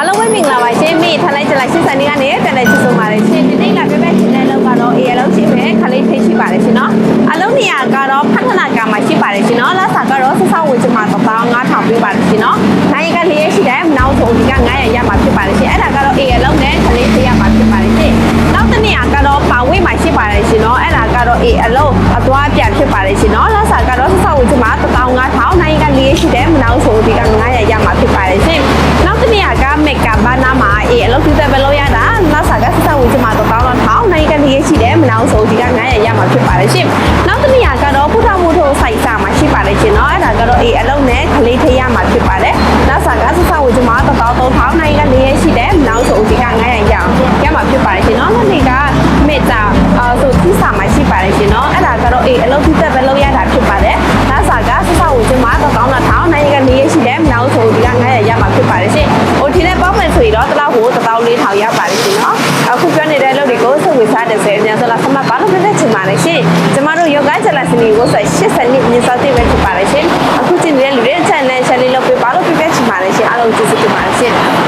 အားလုံးပဲမင်္ဂလာပါရှင်မိထားလိုက်ကြလိုက်ရှင်းစံနေကနေပြန်လဲချစ်ဆုံးပါတယ်ရှင်ဒီနေ့ကပြပြချင်းတဲ့လောက်ကတော့ AL လောက်ရှိပဲခလေးထိတ်ရှိပါတယ်ရှင်နော်အလုံးနေရာကတော့ဖထနာကမှာရှိပါတယ်ရှင်နော်လာစာကတော့ဆဆဝေချမှာ15000ပြပါတယ်ရှင်နော်နိုင်ကလေးရှိတယ်နောက်ဆုံးဒီက900ရမှာဖြစ်ပါတယ်ရှင်အဲ့ဒါကတော့ AL လောက်နဲ့ခလေးထိတ်ရမှာဖြစ်ပါတယ်ရှင်နောက်တစ်နေရာကတော့ပါဝေးမှာရှိပါတယ်ရှင်နော်အဲ့ဒါကတော့ AL လောက်အသွားပြန်ဖြစ်ပါတယ်ရှင်နော်လာစာကတော့ဆဆဝေချမှာ15000နိုင်ကလေးရှိတယ်နောက်ဆုံးဒီက900ရမှာဖြစ်ပါ နာမှာ AL လောက်ပြတဲ့ဘယ်လိုရတာလာစာကဆဆဝေချမှာ15000နိုင်ကလေးရှိတယ်နောက်ဆုံးဒီက900ရမှာဖြစ်ပါတယ်ရှင်နောက်တစ်နေရာကတော့ဖုထမုထိုစိုက်စာမှာရှိပါတယ်ရှင်နော်အဲ့ဒါကတော့ AL လောက်နဲ့ခလေးထိတ်ရမှာဖြစ်ပါတယ်လာစာကဆဆဝေချမှာ13000နိုင်ကလေးရှိတယ်နောက်ဆုံးဒီက900ရအောင်ရမှာဖြစ်ပါတယ်ရှင်နော်နောက်နေ့ကမေတ္တာအာဆိုသီးစာမှာရှိပါတယ်ရှင်နော်အဲ့ဒါကတော့ AL လောက်ပြတဲ့ဘယ်လိုရတာဖြစ်ပါတယ် 4000ရပါလိမ့်ရှင်နော်အခုပြောနေတဲ့အလုပ်တွေကိုစုံဝေစားတဲ့ဆယ်အများဆုံးလားဆက်မှတ်ပါလို့လည်းချင်ပါတယ်ရှင်ကျမတို့ယောဂချလာစနီကိုဆက်80နှစ်မြင့်စောက်တည်ပဲဖြစ်ပါတယ်ရှင်အခုချိန်နေတဲ့လူတွေ channel channel လောက်ပြပါလို့ပြပြချင်ပါတယ်ရှင်အားလုံးကျေးဇူးတင်ပါတယ်ရှင်